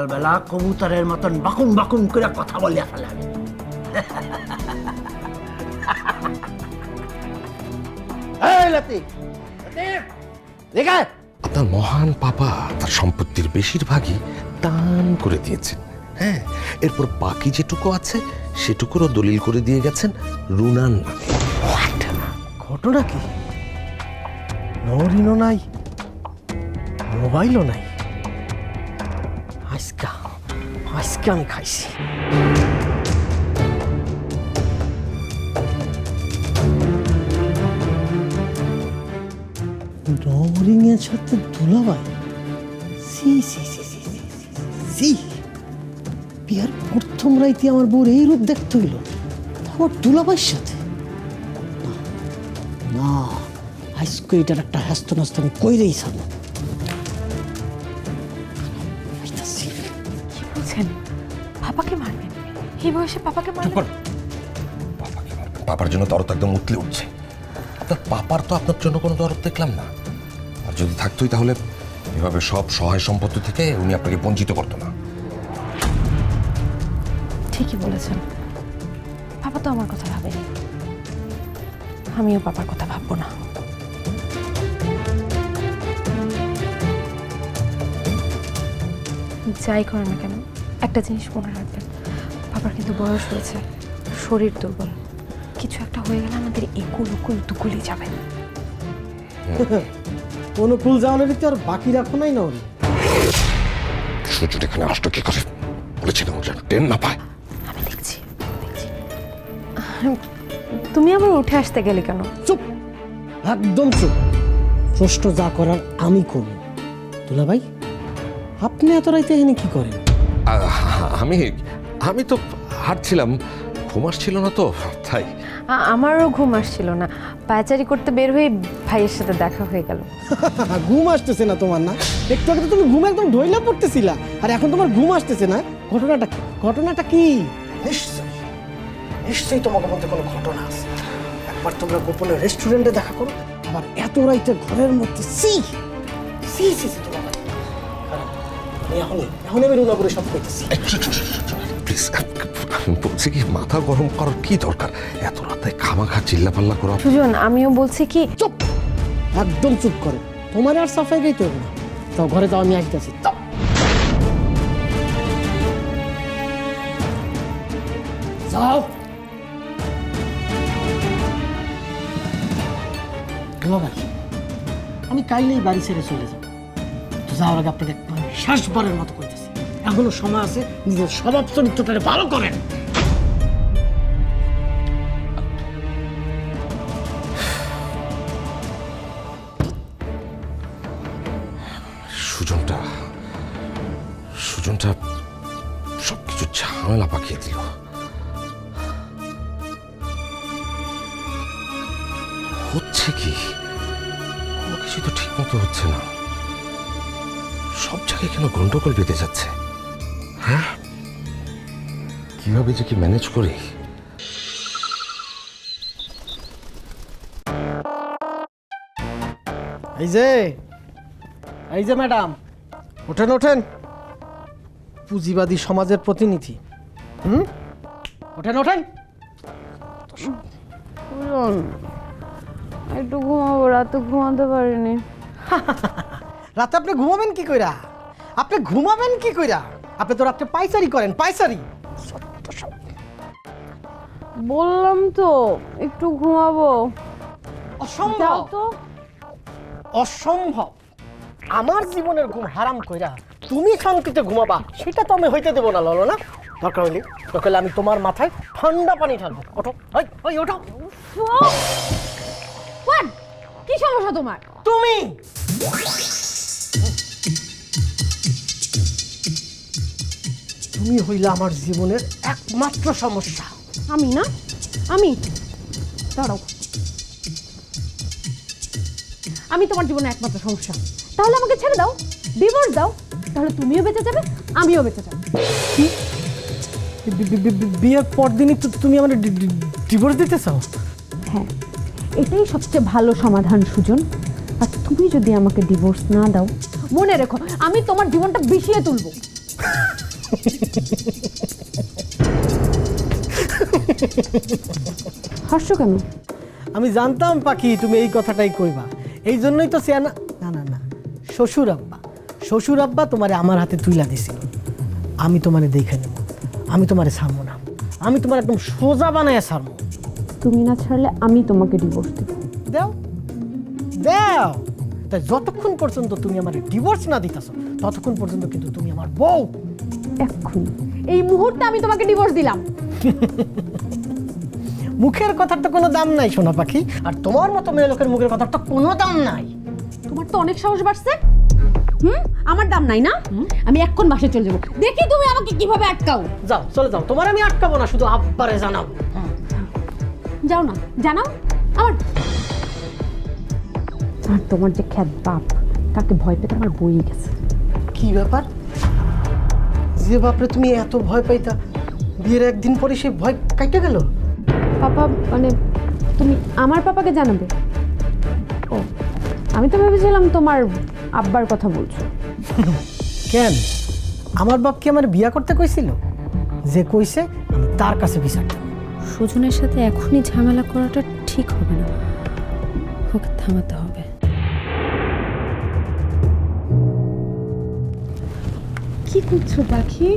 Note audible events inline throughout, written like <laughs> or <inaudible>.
সকালবেলা কবুতরের মতন বাকুম বাকুম করে কথা বলে ফেলাবে এই লতিফ, লতিফ, এদিকে আয়। আপনার মহান পাপা তার সম্পত্তির বেশিরভাগই দান করে দিয়েছেন। হ্যাঁ এরপর বাকি যেটুকু আছে সেটুকুরও দলিল করে দিয়ে গেছেন রুনান নামে। ঘটনা কি? নরিনও নাই মোবাইলও নাই। আজকে আমি খাইছি নরিং এর সাথে দুলাভাই সি সি সি সি সি বিয়ার প্রথম রাইতে আমার বউর এই রূপ দেখতে হইল তারপর দুলাভাইয়ের সাথে না আজকে এটার একটা হ্যাস্ত নাস্ত আমি কইরেই ছাড়ব পাপাকে মারবেন এই বয়সে পাপাকে মারবেন পাপাকে মারবেন। পাপার জন্য দরদ একদম উতলে উঠছে। আপনার পাপার তো আপনার জন্য কোনো দরদ দেখলাম না। আর যদি থাকতোই তাহলে এভাবে সব সহায় সম্পত্তি থেকে উনি আপনাকে বঞ্চিত করতো না। ঠিকই বলেছেন। পাপা তো আমার কথা ভাবেনি। আমিও পাপার কথা ভাববো না। যাই করেন না কেন একটা জিনিস মনে রাখবেন। পাপার কিন্তু বয়স হয়েছে। শরীর দুর্বল। কিছু একটা হয়ে গেলে আমাদের একুল উকুল দুকুলই যাবে। <laughs> কোনো ফুল যাওয়ানোর তো আর বাকি রাখো নাই না ওরে। সূর্য এখানে আসতো কি করে? বলেছিলাম যেন টেন না পায়। আমি দেখছি দেখছি। তুমি আবার উঠে আসতে গেলে কেন? চুপ! একদম চুপ! প্রশ্ন যা করার আমি করব। দুলা ভাই আপনি এত রাইতে এখানে কি করেন? আ- আমি আমি তো হাঁটছিলাম ঘুম আসছিল না তো তাই। আমারও ঘুম আসছিল না। পায়চারি করতে বের হয়ে ভাইয়ের সাথে দেখা হয়ে গেল। <laughs> ঘুম আসতেছে না তোমার না? একটু আগে তো তুমি ঘুম একদম ঢইলা পড়তেছিলা আর এখন তোমার ঘুম আসতেছে না? ঘটনাটা ঘটনাটা কি? নিশ্চয়ই নিশ্চয়ই তোমাকে মধ্যে কোনো ঘটনা আছে। একবার তোমরা গোপনে রেস্টুরেন্টে দেখা করো আবার এত রাইতে ঘরের মধ্যে সি সি সি সি তোমার আমি এখনই এখনই করে সব কইতেছি। প্লিজ আমি বলছি কি মাথা গরম করার কি দরকার? এত রাতে খামাখা চিল্লাপাল্লা করা সুজন আমিও বলছি কি চুপ! একদম চুপ করো। তোমার আর সাফাই গাইতে হবে না। তাও ঘরে যাও আমি আসতেছি তাও যাও। আমি কাইলেই বাড়ি ছেড়ে চলে যাব। তো যাওয়ার আগে আপনাকে একবার শেষবারের মতো কইতেছি এখনও সময় আছে, নিজের স্বভাব চরিত্রটা ভালো করেন। সবকিছু ঝামেলা পাকিয়ে দিল। হচ্ছে কি? কোনো কিছু তো ঠিক মতো হচ্ছে না। সব জায়গায় কেন গন্ডগোল বেঁধে যাচ্ছে? কীভাবে যে কি ম্যানেজ করি? এই যে এই যে ম্যাডাম ওঠেন ওঠেন। পুঁজিবাদী সমাজের প্রতিনিধি হুম? ওঠেন ওঠেন। একটু ঘুমাবো রাতে ঘুমাতে পারিনি। <laughs> রাতে আপনি ঘুমাবেন কি কইরা? আপনি ঘুমাবেন কি কইরা? আপনি তো রাত্রে পাইচারি করেন পাইচারি। বললাম তো একটু ঘুমাবো। অসম্ভব। যাও তো। অসম্ভব। আমার জীবনের ঘুম হারাম কইরা তুমি শান্তিতে ঘুমাবা সেটা তো আমি হইতে দেবো না ললো না। দরকার হইলে দরকার আমি তোমার মাথায় ঠান্ডা পানি ঢালবো। ওঠো ওই ওই ওঠো। কি সমস্যা তোমার? তুমি! তুমি হইলে আমার জীবনের একমাত্র সমস্যা। আমি না? আমি? দাঁড়াও। আমি তোমার জীবনে একমাত্র সমস্যা। তাহলে আমাকে ছেড়ে দাও ডিভোর্স দাও তাহলে তুমিও বেঁচে যাবে আমিও বেঁচে যাব। কি? বিয়ের পর দিনই তো তুমি আমার ডিভোর্স দিতে চাও? হ্যাঁ এটাই সবচেয়ে ভালো সমাধান সুজন। আর তুমি যদি আমাকে ডিভোর্স না দাও মনে রেখো আমি তোমার জীবনটা বিষিয়ে তুলবো। <laughs> হাসছো কেন? আমি জানতাম পাখি তুমি এই কথাটাই কইবা। এই জন্যই তো সিয়ানা না না না। শ্বশুর আব্বা। শ্বশুর আব্বা তোমারে আমার হাতে তুইলা দিছিল আমি তোমারে দেখে নেব। আমি তোমারে ছাড়বো না। আমি তোমার একদম সোজা বানায় ছাড়বো। তুমি না ছাড়লে আমি তোমাকে ডিভোর্স দেবো। দাও। দাও। তাই যতক্ষণ পর্যন্ত তুমি আমার ডিভোর্স না দিতেছো ততক্ষণ পর্যন্ত কিন্তু তুমি আমার বউ। এক্ষুনি। এই মুহূর্তে আমি তোমাকে ডিভোর্স দিলাম। <laughs> মুখের কথার তো কোনো দাম নাই সোনা পাখি। আর তোমার মতো মেয়ে লোকের মুখের কথার তো কোনো দাম নাই। তোমার তো অনেক সাহস বাড়ছে। হুম? আমার দাম নাই না? আমি এখন বাসে চলে যাব। দেখি তুমি আমাকে কীভাবে আটকাও। যাও চলে যাও। তোমার আমি আটকাবো না শুধু আব্বারে জানাও। যাও না জানাও। আমার আর তোমার যে খ্যাত বাপ তাকে ভয় পেতে আমার বই গেছে। কি ব্যাপার? যে বাপরে তুমি এত ভয় পাইতা? বিয়ের একদিন পরে সে ভয় কাইটে গেল? পাপা মানে তুমি আমার পাপাকে জানাবে? ও আমি তো ভেবেছিলাম তোমার আব্বার কথা বলছো। কেন? আমার বাপ কি আমার বিয়া করতে কইছিল? যে কইছে আমি তার কাছে বিচার সুজনের সাথে এখনই ঝামেলা করাটা ঠিক হবে না। ওকে থামাতে হবে। কি করছ পাখি?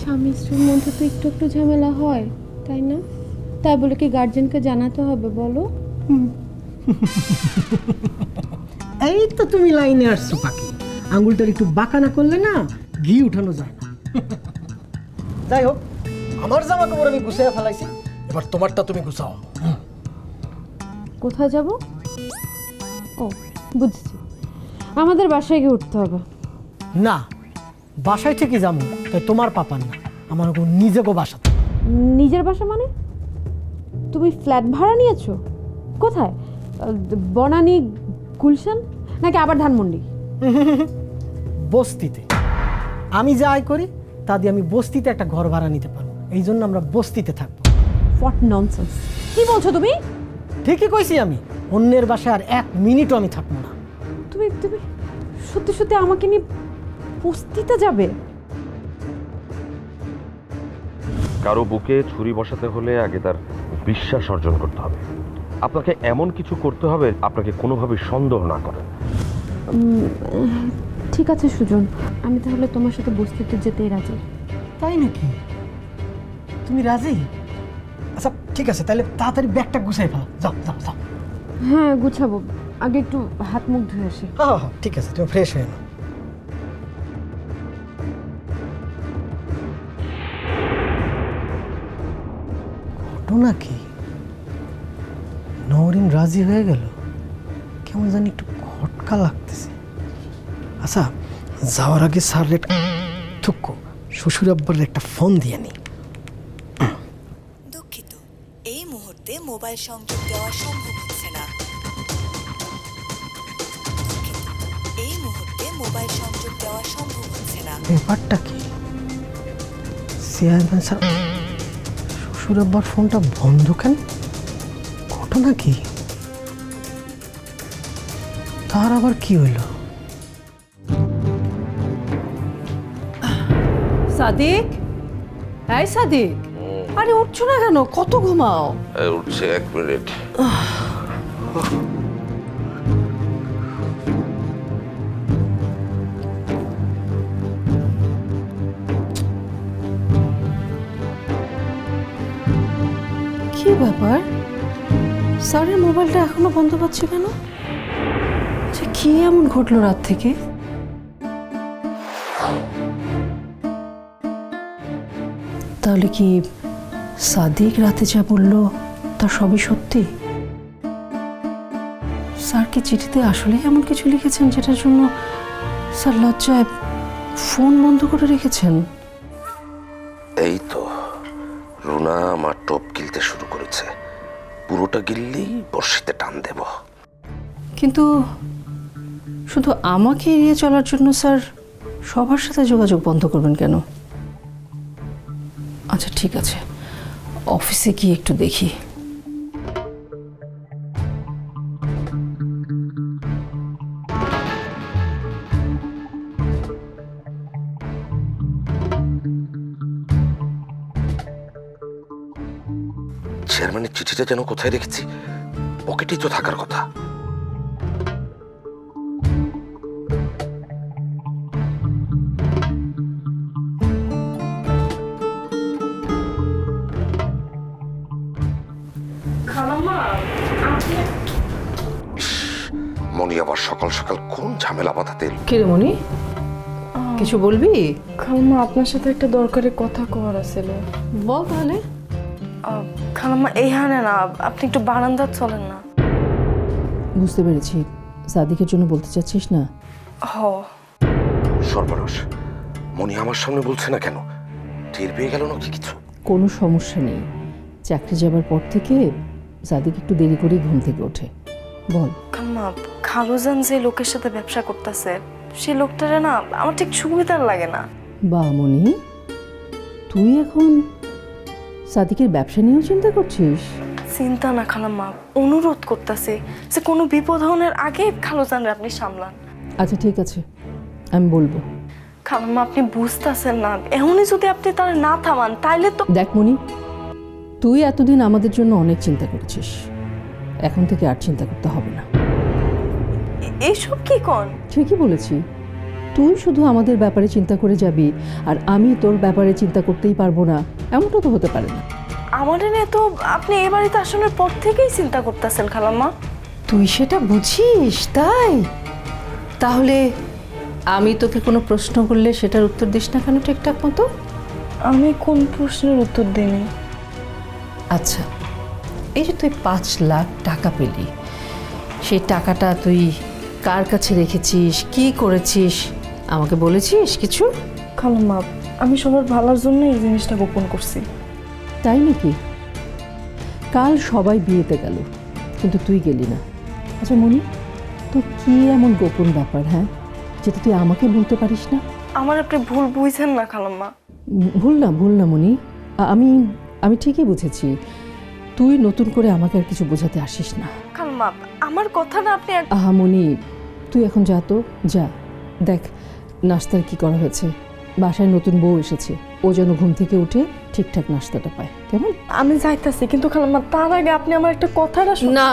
স্বামী স্ত্রীর মধ্যে তো একটু একটু ঝামেলা হয় তাই না? তাই বলে কি গার্জেনকে জানাতে হবে বলো? <laughs> এই তো তুমি লাইনে আসছো পাখি। আঙ্গুলটার একটু বাঁকা না করলে না ঘি উঠানো যায় না। <laughs> যাই হোক আমার জামা কাপড় আমি গুছিয়ে ফেলাইছি। এবার তোমারটা তুমি গুছাও। কোথায় যাব? ও বুঝছি। আমাদের বাসায় গিয়ে উঠতে হবে। না বাসায় থেকে যাব তাই তোমার পাপার না আমার গো নিজে গো বাসাতে নিজের বাসা মানে? তুমি ফ্ল্যাট ভাড়া নিয়েছো? কোথায়? বনানী গুলশান? নাকি আবার ধানমন্ডি? বস্তিতে। আমি যা আয় করি তা দিয়ে আমি বস্তিতে একটা ঘর ভাড়া নিতে পারব এই জন্য আমরা বস্তিতে থাকব। হোয়াট ননসেন্স কি বলছো তুমি? ঠিকই কইছি আমি অন্যের বাসায় আর এক মিনিটও আমি থাকব না। তুমি তুমি সত্যি সত্যি আমাকে নিয়ে বস্তিতে যাবে? কারও বুকে ছুরি বসাতে হলে আগে তার বিশ্বাস অর্জন করতে হবে। আপনাকে এমন কিছু করতে হবে আপনাকে কোনোভাবে সন্দেহ না করেন ঠিক আছে সুজন। আমি তাহলে তোমার সাথে বস্তিতে যেতেই রাজি। তাই নাকি? তুমি রাজি? আচ্ছা ঠিক আছে তাহলে তাড়াতাড়ি ব্যাগটা গুছাই ফেলো। যাও যাও যাও। হ্যাঁ গুছাবো। আগে একটু হাত মুখ ধুয়ে আসি। হ্যাঁ হ্যাঁ ঠিক আছে তুমি ফ্রেশ হয়ে নাও। ঘটনা কি? নওরিন রাজি হয়ে গেল? কেমন জানি একটু খটকা লাগতেছে। আচ্ছা যাওয়ার আগে স্যার থুক্ক শ্বশুর আব্বার একটা ফোন দিয়ে নি। দুঃখিত এই মুহূর্তে মোবাইল সংযোগ দেওয়া সম্ভব হচ্ছে না। এই মুহূর্তে মোবাইল সংযোগ দেওয়া সম্ভব হচ্ছে না। ব্যাপারটা কি? চেয়ারম্যান স্যার শ্বশুর আব্বার ফোনটা বন্ধ কেন? ঘটনা কি? তার আবার কি হইল? সাদিক? এই সাদিক আরে উঠছো না কেন? কত ঘুমাও? উঠছে এক মিনিট। কি ব্যাপার? স্যারের মোবাইলটা এখনও বন্ধ পাচ্ছে কেন? আচ্ছা কি এমন ঘটলো রাত থেকে? তাহলে কি সাদিক রাতে যা বলল, তা সবই সত্যি? স্যার, কি চিঠিতে আসলে এমন কিছু লিখেছেন যেটার জন্য স্যার লজ্জায় ফোন বন্ধ করে রেখেছেন? এই তো। রুনা আমার টোপ গিলতে শুরু করেছে। পুরোটা গিললেই বর্ষিতে টান দেব। কিন্তু শুধু আমাকে এড়িয়ে চলার জন্য স্যার সবার সাথে যোগাযোগ বন্ধ করবেন কেন? আচ্ছা ঠিক আছে। অফিসে গিয়ে একটু দেখি। চিঠিটা যেন কোথায় রেখেছি পকেটেই তো থাকার কথা। মনি আবার সকাল সকাল কোন ঝামেলা বাঁধাতে? কিরে মনি কিছু বলবি? খালাম্মা আপনার সাথে একটা দরকারি কথা কওয়ার আছিল বল তাহলে। খালাম্মা এইখানে না আপনি একটু বারান্দার চলেন না। বুঝতে পেরেছি। সাদিকের জন্য বলতে চাচ্ছিস না? হ। সর্বনাশ। মনি আমার সামনে বলছে না কেন? টের পেয়ে গেল নাকি কিছু? কোনো সমস্যা নেই। চাকরি যাবার পর থেকে সাদিক একটু দেরি করেই ঘুম থেকে ওঠে। বল। খালাম্মা খালুজান যে লোকের সাথে ব্যবসা করতেছে সেই লোকটারে না আমার ঠিক সুবিধার লাগে না। বা মনি তুই এখন সাদিকের ব্যবসা নিয়েও চিন্তা করছিস? চিন্তা না খালাম্মা অনুরোধ করতেছে যে কোনো বিপদ হওয়ার আগে খালুজানরে আপনি সামলান। আচ্ছা ঠিক আছে আমি বলব। খালাম্মা আপনি বুঝতেছেন না এমনই যদি আপনি তার না থামান তাইলে তো দেখ মনি তুই এতদিন আমাদের জন্য অনেক চিন্তা করেছিস। এখন থেকে আর চিন্তা করতে হবে না। এ- এইসব কি কন? ঠিকই বলেছি। তুই শুধু আমাদের ব্যাপারে চিন্তা করে যাবি আর আমি তোর ব্যাপারে চিন্তা করতেই পারব না। এমনটা তো হতে পারে না। আমাদের নিয়ে তো আপনি এ বাড়িতে আসানোর পর থেকেই চিন্তা করতেছেন খালাম্মা। তুই সেটা বুঝিস তাই? তাহলে আমি তোকে কোনো প্রশ্ন করলে সেটার উত্তর দিস না কেন ঠিকঠাক মতো? আমি কোন প্রশ্নের উত্তর দিইনি। আচ্ছা এই যে তুই পাঁচ লাখ টাকা পেলি সেই টাকাটা তুই কার কাছে রেখেছিস কি করেছিস? আমাকে বলেছিস কিছু? খালাম্মা আমি সবার ভালোর জন্য এই জিনিসটা গোপন করছি। তাই নাকি? কাল সবাই বিয়েতে গেল কিন্তু তুই গেলি না। আচ্ছা মনি? তো কি এমন গোপন ব্যাপার হ্যাঁ? যেটা তুই আমাকে বলতে পারিস না? আমার আপনি ভুল বুঝছেন না খালাম্মা। ভুল না ভুল না মনি। আমি আমি ঠিকই বুঝেছি। তুই নতুন করে আমাকে আর কিছু বোঝাতে আসিস না। খালাম্মা আমার কথা না আপনি আহা মনি তুই এখন যা তো যা। দেখ নাস্তার কি করা হয়েছে? বাসায় নতুন বউ এসেছে। ও যেন ঘুম থেকে উঠে ঠিকঠাক নাস্তাটা পায়। কেমন? আমি যাইতাছি কিন্তু খালাম্মা তার আগে আপনি আমার একটা কথাটা শুন না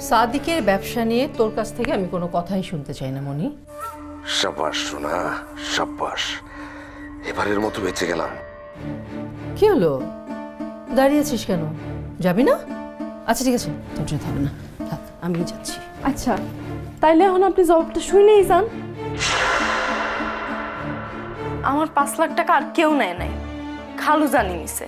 সাদিকের ব্যবসা নিয়ে তোর কাছ থেকে আমি কোনো কথাই শুনতে চাই না মনি। সাব্বাস সোনা সাব্বাস। এবারের মতো বেঁচে গেলাম। কি হলো? দাঁড়িয়ে আছিস কেন? যাবি না? আচ্ছা ঠিক আছে তোর যেতে হবে না। থাক আমি যাচ্ছি। আচ্ছা তাইলে এখন আপনি জবাবটা শুনেই যান। আমার পাঁচ লাখ টাকা আর কেউ নেয় নাই। খালু জানি নিছে।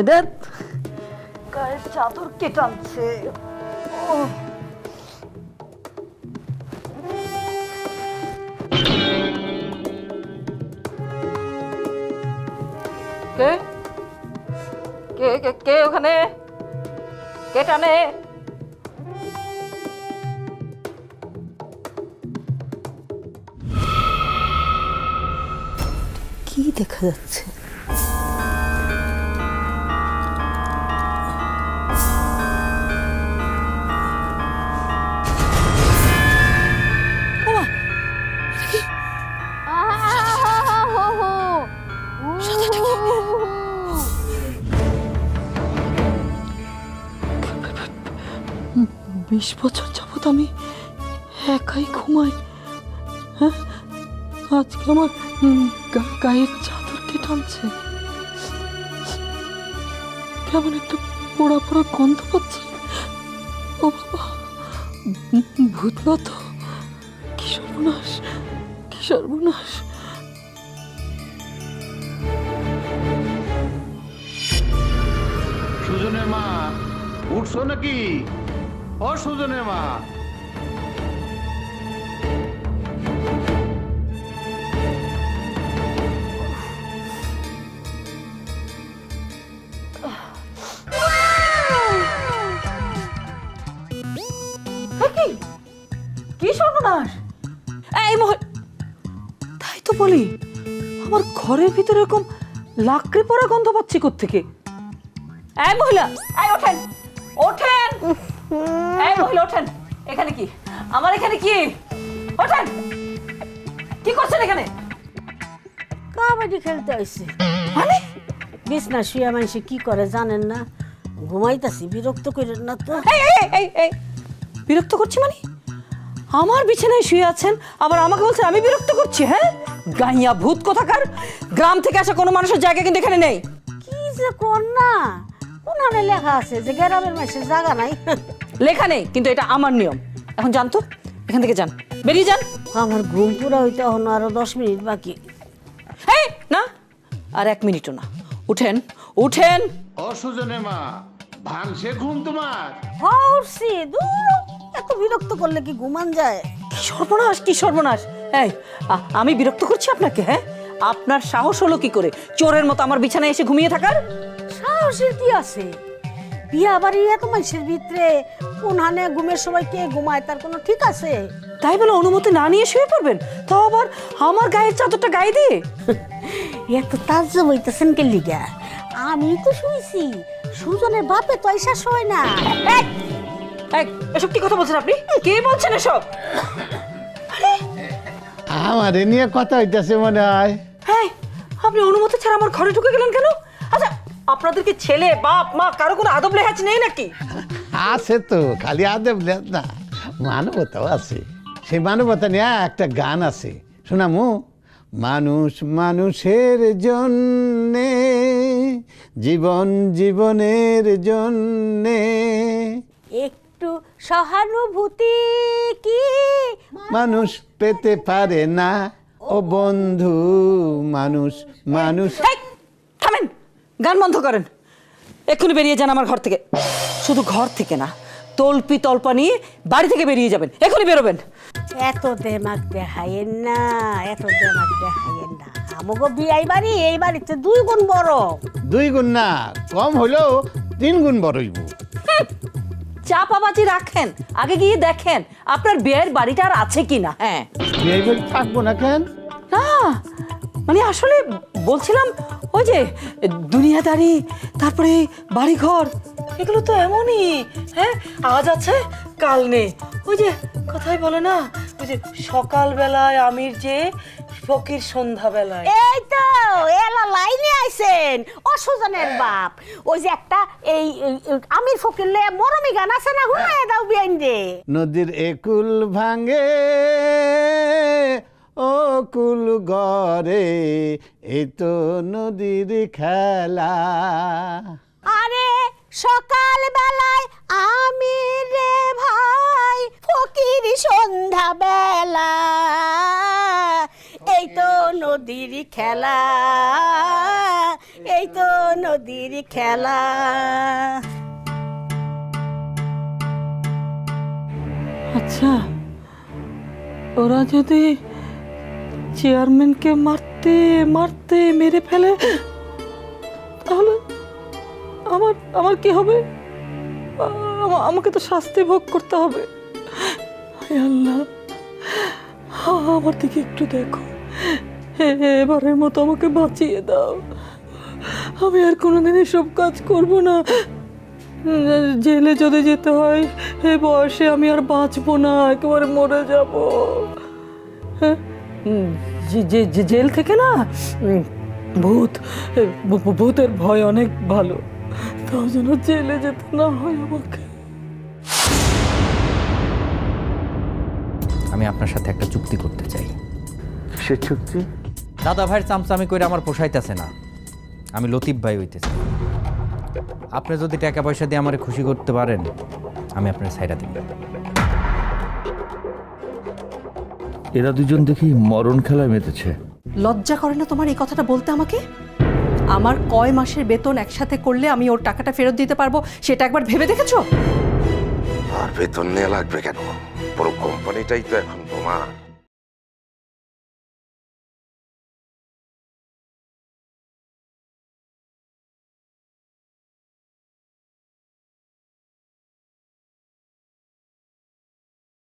এদের? গায়ের চাদর কে টানছে কে? কে কে কে ওখানে? কে টানে? কি দেখা যাচ্ছে? বিশ বছর যাবত আমি একাই ঘুমাই। হ্যাঁ? আজকে আমার গায়ের চাদর কে টানছে। কেমন একটা পোড়া পোড়া গন্ধ পাচ্ছি। ও বাবা, ভূত না তো? কি সর্বনাশ কি সর্বনাশ। সুজনের মা, উঠছো নাকি? ও সুজনের মা। তাই তো বলি, আমার ঘরের ভিতরে এরকম লাকড়ি পড়া গন্ধ পাচ্ছি থেকে এই মহিলা ওঠেন। ওঠেন। এই মহিলা ওঠেন। এখানে কি? আমার এখানে কি? ওঠেন। কি করছেন এখানে? কাবাডি খেলতে আইছে। মানে? বিছনা শুয়ে মানুষে কি করে জানেন না? ঘুমাইতাছি বিরক্ত করেন না তো। এই এই এই এই। বিরক্ত করছি মানে? আমার বিছানায় শুয়ে আছেন আবার আমাকে বলছেন আমি বিরক্ত করছি হ্যাঁ? গাইয়া ভূত কোথাকার? গ্রাম থেকে আসা কোনো মানুষের জায়গা কিন্তু এখানে নেই। কি যে কর না? কোনখানে লেখা আছে যে গ্রামের মানুষের জায়গা নাই। লেখা নেই কিন্তু এটা আমার নিয়ম। এখন জানতো এখান থেকে যান। বেরিয়ে যান। আমার ঘুম পুরা হইতে এখন আরও দশ মিনিট বাকি। এই না আর এক মিনিটও না। উঠেন উঠেন। ও সুজনের মা ভাঙছে ঘুম তোমার? হরছি দূর এত বিরক্ত করলে কি ঘুমান যায়? কি সর্বনাশ কি সর্বনাশ। এই আ- আমি বিরক্ত করছি আপনাকে হ্যাঁ? আপনার সাহস হলো কি করে? চোরের মতো আমার বিছানায় এসে ঘুমিয়ে থাকার? সাহসের কি আছে? বিয়া বাড়ি এত মানুষের ভিতরে কোনখানে ঘুমের সময় কে ঘুমায় তার কোনো ঠিক আছে? তাই বলে অনুমতি না নিয়ে শুয়ে পড়বেন? তাও আবার আমার গায়ের চাদরটা গায়ে দিয়ে? <laughs> এত তাজ্জব হইতেছেন কে লিগা? আমি তো শুইছি সুজনের বাপে তো আইসা শোয় না। এই, এই, এসব কি কথা বলছেন আপনি? কে বলছেন এসব? আমার নিয়ে কথা হইতেছে মনে হয়। হ্যাঁ আপনি অনুমতি ছাড়া আমার ঘরে ঢুকে গেলেন কেন? আচ্ছা আপনাদের কি ছেলে বাপ মা কারও কোনো আদব লেহাজ নেই নাকি? আছে তো খালি আদব লেজ না মানবতাও আছে। সেই মানবতা নিয়ে একটা গান আছে। শোনামু? মানুষ মানুষের জন্যে জীবন জীবনের জন্যে। একটু সহানুভূতি কি? মানুষ পেতে পারে না। ও বন্ধু মানুষ মানুষ। থামেন। গান বন্ধ করেন। এক্ষুনি বেরিয়ে যান আমার ঘর থেকে। শুধু ঘর থেকে না তল্পি তল্পা নিয়ে বাড়ি থেকে বেরিয়ে যাবেন। এখনই বেরোবেন। এত দেমাক দেখাইয়েন না এত দেমাক দেখাইয়েন না। আমাকে বিয়াই বাড়ি এই বাড়িতে দুই গুণ বড়। দুই গুণ না কম হলেও তিন গুণ বড়ইব চাপাবাজি রাখেন আগে গিয়ে দেখেন আপনার বিয়ের বাড়িটা আর আছে কিনা হ্যাঁ। এই বাড়ি থাকব না কেন? না মানে আসলে বলছিলাম ওই যে দুনিয়াদারি তারপরে বাড়িঘর। এগুলো তো এমনই হ্যাঁ? আজ আছে কাল নেই। ওই যে কথাই বলে না ওই যে সকালবেলায় আমির যে ফকির সন্ধ্যাবেলায়। এই তো এলা লাইনে আইছেন অসুজনের বাপ। ওই যে একটা এই আমির ফকিরলে মরমি গান আছে না হুনায় দাও বিয়াইন দে। নদীর একুল ভাঙে। ও কুল গরে এই তো নদীর খেলা। আরে সকাল বেলায় আমি রে ভাই ফকির সন্ধ্যা বেলা এই তো নদীর খেলা এই তো নদীর খেলা। আচ্ছা ওরা যদি চেয়ারম্যানকে মারতে মারতে মেরে ফেলে। তাহলে আমার আমার কি হবে? আমাকে তো শাস্তি ভোগ করতে হবে। হে আল্লাহ। আমার দিকে একটু দেখো। এবারের মতো আমাকে বাঁচিয়ে দাও। আমি আর কোনোদিন এসব কাজ করব না। জেলে যদি যেতে হয় এ বয়সে আমি আর বাঁচবো না, একেবারে মরে যাব। হ্যাঁ? উম, যে- যে- যে- জেল থেকে না ভূত ভূতের ভয় অনেক ভালো। তাও যেন জেলে যেতে না হয় আমাকে। আমি আপনার সাথে একটা চুক্তি করতে চাই। সে চুক্তি? দাদা ভাইয়ের চামচামি করে আমার পোষাইতেছে না। আমি লতিফ ভাই হইতেছি। আপনি যদি টাকা পয়সা দিয়ে আমার খুশি করতে পারেন আমি আপনার সাইডা দিব। এরা দুজন দেখি মরণ খেলায় মেতেছে। লজ্জা করে না তোমার এই কথাটা বলতে আমাকে? আমার কয় মাসের বেতন একসাথে করলে আমি ওর টাকাটা ফেরত দিতে পারব সেটা একবার ভেবে দেখেছ? আর বেতন নেওয়া লাগবে কেন? পুরো কোম্পানিটাই তো এখন তোমার।